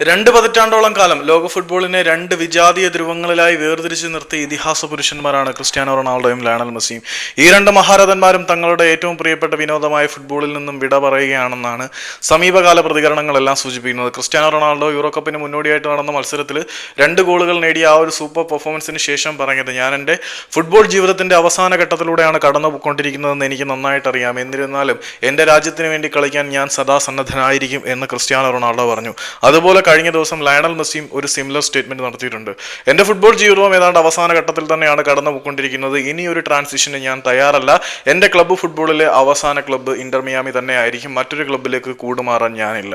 രണ്ട് പതിറ്റാണ്ടോളം കാലം ലോക ഫുട്ബോളിനെ രണ്ട് വിജാതീയ ധ്രുവങ്ങളിലായി വേർതിരിച്ച് നിർത്തിയ ഇതിഹാസ പുരുഷന്മാരാണ് ക്രിസ്ത്യാനോ റൊണാൾഡോയും ലയണൽ മെസ്സിയും. ഈ രണ്ട് മഹാരഥന്മാരും തങ്ങളുടെ ഏറ്റവും പ്രിയപ്പെട്ട വിനോദമായ ഫുട്ബോളിൽ നിന്നും വിട പറയുകയാണെന്നാണ് സമീപകാല പ്രതികരണങ്ങളെല്ലാം സൂചിപ്പിക്കുന്നത്. ക്രിസ്ത്യാനോ റൊണാൾഡോ യൂറോ കപ്പിന് മുന്നോടിയായിട്ട് നടന്ന മത്സരത്തിൽ രണ്ട് ഗോളുകൾ നേടിയ ആ ഒരു സൂപ്പർ പെർഫോമൻസിന് ശേഷം പറഞ്ഞത് ഞാൻ എന്റെ ഫുട്ബോൾ ജീവിതത്തിന്റെ അവസാന ഘട്ടത്തിലൂടെയാണ് കടന്നു പോയിക്കൊണ്ടിരിക്കുന്നതെന്ന് എനിക്ക് നന്നായിട്ട് അറിയാം. എന്നിരുന്നാലും എന്റെ രാജ്യത്തിന് വേണ്ടി കളിക്കാൻ ഞാൻ സദാ സന്നദ്ധനായിരിക്കും എന്ന് ക്രിസ്ത്യാനോ റൊണാൾഡോ പറഞ്ഞു. അതുപോലെ കഴിഞ്ഞ ദിവസം ലയണൽ മെസ്സിയും ഒരു സിമിലർ സ്റ്റേറ്റ്മെന്റ് നടത്തിയിട്ടുണ്ട്. എന്റെ ഫുട്ബോൾ ജീവിതവും ഏതാണ്ട് അവസാന ഘട്ടത്തിൽ തന്നെയാണ് കടന്നു പോയിക്കൊണ്ടിരിക്കുന്നത് ഇനി ഒരു ട്രാൻസിഷന് ഞാൻ തയ്യാറല്ല. എന്റെ ക്ലബ്ബ് ഫുട്ബോളിലെ അവസാന ക്ലബ്ബ് ഇന്റർ മിയാമി തന്നെ ആയിരിക്കും. മറ്റൊരു ക്ലബ്ബിലേക്ക് കൂടുമാറാൻ ഞാനില്ല.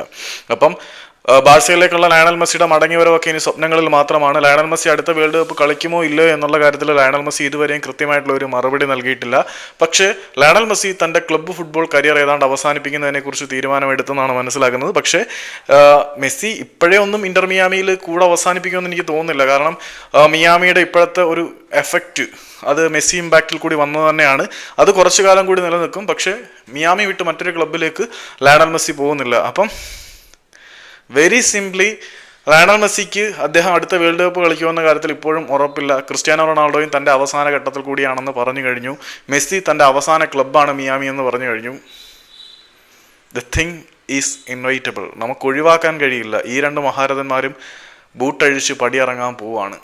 അപ്പം ബാഴ്സയിലേക്കുള്ള ലയണൽ മെസ്സിയുടെ മടങ്ങിവരവൊക്കെ ഇനി സ്വപ്നങ്ങളിൽ മാത്രമാണ്. ലയണൽ മെസ്സി അടുത്ത വേൾഡ് കപ്പ് കളിക്കുമോ ഇല്ലയോ എന്നുള്ള കാര്യത്തിൽ ലയണൽ മെസ്സി ഇതുവരെയും കൃത്യമായിട്ടുള്ള ഒരു മറുപടി നൽകിയിട്ടില്ല. പക്ഷേ ലയണൽ മെസ്സി തന്റെ ക്ലബ്ബ് ഫുട്ബോൾ കരിയർ ഏതാണ്ട് അവസാനിപ്പിക്കുന്നതിനെക്കുറിച്ച് തീരുമാനമെടുത്തെന്നാണ് മനസ്സിലാക്കുന്നത് പക്ഷേ മെസ്സി ഇപ്പോഴേ ഒന്നും ഇന്റർ മിയാമിയിൽ കൂടെ അവസാനിപ്പിക്കുമെന്ന് എനിക്ക് തോന്നുന്നില്ല. കാരണം മിയാമിയുടെ ഇപ്പോഴത്തെ ഒരു എഫക്റ്റ് അത് മെസ്സി ഇമ്പാക്റ്റിൽ കൂടി വന്നത് തന്നെയാണ്. അത് കുറച്ചു കാലം കൂടി നിലനിൽക്കും. പക്ഷേ മിയാമി വിട്ട് മറ്റൊരു ക്ലബ്ബിലേക്ക് ലയണൽ മെസ്സി പോകുന്നില്ല. അപ്പം വെരി സിംപ്ലി റയണൽ മെസ്സിക്ക് അദ്ദേഹം അടുത്ത വേൾഡ് കപ്പ് കളിക്കുമെന്ന കാര്യത്തിൽ ഇപ്പോഴും ഉറപ്പില്ല. ക്രിസ്ത്യാനോ റൊണാൾഡോയും തന്റെ അവസാന ഘട്ടത്തിൽ കൂടിയാണെന്ന് പറഞ്ഞു കഴിഞ്ഞു. മെസ്സി തന്റെ അവസാന ക്ലബ്ബാണ് മിയാമി എന്ന് പറഞ്ഞു കഴിഞ്ഞു. ദ തിങ് ഈസ് ഇൻവൈറ്റബിൾ നമുക്ക് ഒഴിവാക്കാൻ കഴിയില്ല. ഈ രണ്ട് മഹാരഥന്മാരും ബൂട്ടഴിച്ച് പടിയിറങ്ങാൻ പോവാണ്.